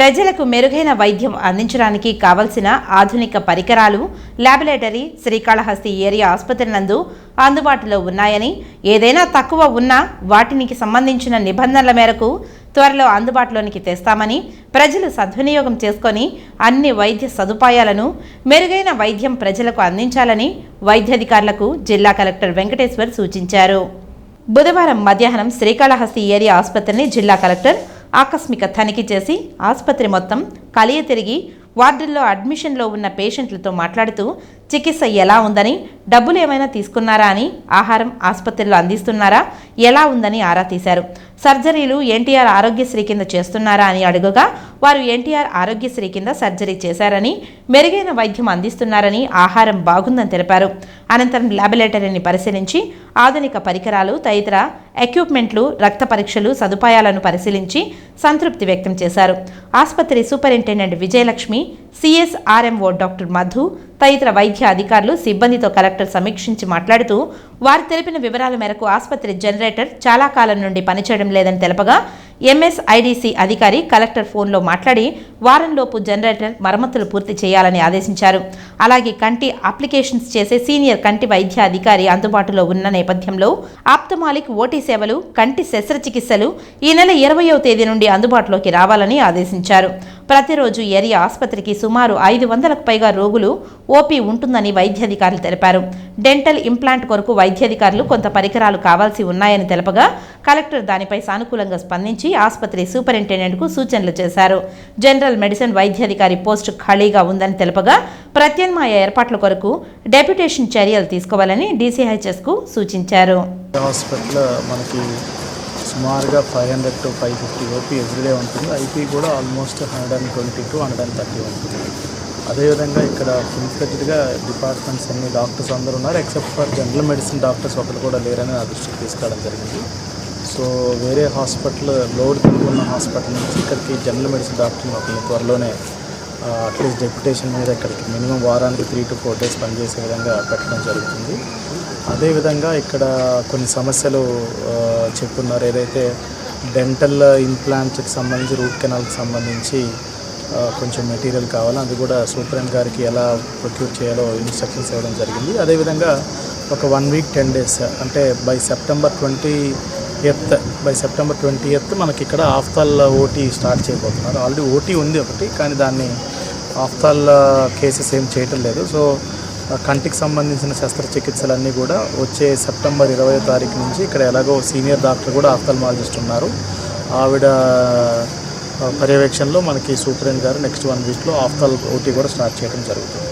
ప్రజలకు మెరుగైన వైద్యం అందించడానికి కావలసిన ఆధునిక పరికరాలు ల్యాబొరేటరీ శ్రీకాళహస్తి ఏరియా ఆసుపత్రి నందు అందుబాటులో ఉన్నాయని ఏదైనా తక్కువ ఉన్నా వాటికి సంబంధించిన నిబంధనల మేరకు త్వరలో అందుబాటులోనికి తెస్తామని ప్రజలు సద్వినియోగం చేసుకొని అన్ని వైద్య సదుపాయాలను మెరుగైన వైద్యం ప్రజలకు అందించాలని వైద్యాధికారులకు జిల్లా కలెక్టర్ వెంకటేశ్వర్ సూచించారు. బుధవారం మధ్యాహ్నం శ్రీకాళహస్తి ఏరియా ఆసుపత్రిని జిల్లా కలెక్టర్ ఆకస్మిక తనిఖీ చేసి ఆసుపత్రి మొత్తం కలియ తిరిగి వార్డుల్లో అడ్మిషన్లో ఉన్న పేషెంట్లతో మాట్లాడుతూ చికిత్స ఎలా ఉందని డబ్బులు ఏమైనా తీసుకున్నారా అని ఆహారం ఆసుపత్రిలో అందిస్తున్నారా ఎలా ఉందని ఆరా తీశారు. సర్జరీలు ఎన్టీఆర్ ఆరోగ్యశ్రీ కింద చేస్తున్నారా అని అడుగగా వారు ఎన్టీఆర్ ఆరోగ్యశ్రీ కింద సర్జరీ చేశారని మెరుగైన వైద్యం అందిస్తున్నారని ఆహారం బాగుందని తెలిపారు. అనంతరం ల్యాబొరేటరీని పరిశీలించి ఆధునిక పరికరాలు తదితర ఎక్విప్మెంట్లు రక్త పరీక్షలు సదుపాయాలను పరిశీలించి సంతృప్తి వ్యక్తం చేశారు. ఆసుపత్రి superintendent Vijayalakshmi CSRMO doctor Madhu తదితర వైద్య అధికారులు సిబ్బందితో కలెక్టర్ సమీక్షించి మాట్లాడుతూ వారు తెలిపిన వివరాల మేరకు ఆసుపత్రి జనరేటర్ చాలా కాలం నుండి పనిచేయడం లేదని తెలపగా ఎంఎస్ఐడిసి అధికారి కలెక్టర్ ఫోన్లో మాట్లాడి వారంలోపు జనరేటర్ మరమ్మతులు పూర్తి చేయాలని ఆదేశించారు. అలాగే కంటి అప్లికేషన్స్ చేసే సీనియర్ కంటి వైద్య అధికారి అందుబాటులో ఉన్న నేపథ్యంలో ఆప్తమాలిక్ ఓటీ సేవలు కంటి శస్త్రచికిత్సలు ఈ నెల ఇరవయో తేదీ నుండి అందుబాటులోకి రావాలని ఆదేశించారు. ప్రతిరోజు ఏరియా ఆసుపత్రికి సుమారు ఐదు వందలకు పైగా రోగులు ఓపీ ఉంటుందని వైద్యాధికారులు తెలిపారు. డెంటల్ ఇంప్లాంట్ కొరకు వైద్యాధికారులు కొంత పరికరాలు కావాల్సి ఉన్నాయని తెలపగా కలెక్టర్ దానిపై సానుకూలంగా స్పందించి ఆసుపత్రి సూపరింటెండెంట్కు సూచనలు చేశారు. జనరల్ మెడిసిన్ వైద్యాధికారి పోస్టు ఖాళీగా ఉందని తెలపగా ప్రత్యామ్నాయ ఏర్పాట్ల కొరకు డెప్యుటేషన్ చర్యలు తీసుకోవాలని డీసీహెచ్ఎస్కు సూచించారు. హాస్పిటల్లో మనకి సుమారుగా five hundred to five fifty OP everyday ఉంటుంది. ఐపీ కూడా almost hundred and twenty to hundred and thirty ఉంటుంది. అదేవిధంగా ఇక్కడ ఫుల్ డిపార్ట్మెంట్స్ అన్ని డాక్టర్స్ అందరూ ఉన్నారు except for general medicine doctors ఒకరు కూడా లేరని నా దృష్టికి తీసుకురావడం జరిగింది. సో వేరే హాస్పిటల్ లోడ్ ఉన్న హాస్పిటల్ నుంచి ఇక్కడికి జనరల్ మెడిసిన్ డాక్టర్ ఒకరిని త్వరలోనే అట్లీస్ట్ డెప్యుటేషన్ మీద ఇక్కడికి మినిమం వారానికి త్రీ టు ఫోర్ డేస్ పనిచేసే విధంగా పెట్టడం జరుగుతుంది. అదేవిధంగా ఇక్కడ కొన్ని సమస్యలు చెప్తున్నారు ఏదైతే డెంటల్ ఇంప్లాంట్స్కి సంబంధించి రూట్ కెనాల్కి సంబంధించి కొంచెం మెటీరియల్ కావాలి అది కూడా సూపరింట్ గారికి ఎలా ప్రొక్యూర్ చేయాలో ఇన్స్ట్రక్షన్స్ ఇవ్వడం జరిగింది. అదేవిధంగా ఒక వన్ వీక్ టెన్ డేస్ అంటే by September twentieth by September twentieth మనకి ఇక్కడ ఆఫ్తాల్ ఓటీ స్టార్ట్ చేయబోతున్నారు. ఆల్రెడీ ఓటీ ఉంది ఒకటి కానీ దాన్ని ఆఫ్తాల్ కేసెస్ ఏం చేయటం లేదు. సో కంటికి సంబంధించిన శస్త్రచికిత్సలన్నీ కూడా వచ్చే సెప్టెంబర్ ఇరవై తారీఖు నుంచి ఇక్కడ ఎలాగో సీనియర్ డాక్టర్ కూడా ఆఫ్థల్మాలజిస్ట్ ఉన్నారు. ఆవిడ పర్యవేక్షణలో మనకి సూపరింట్ గారు నెక్స్ట్ వన్ వీక్లో ఆఫ్తాల్ ఓటీ కూడా స్టార్ట్ చేయడం జరుగుతుంది.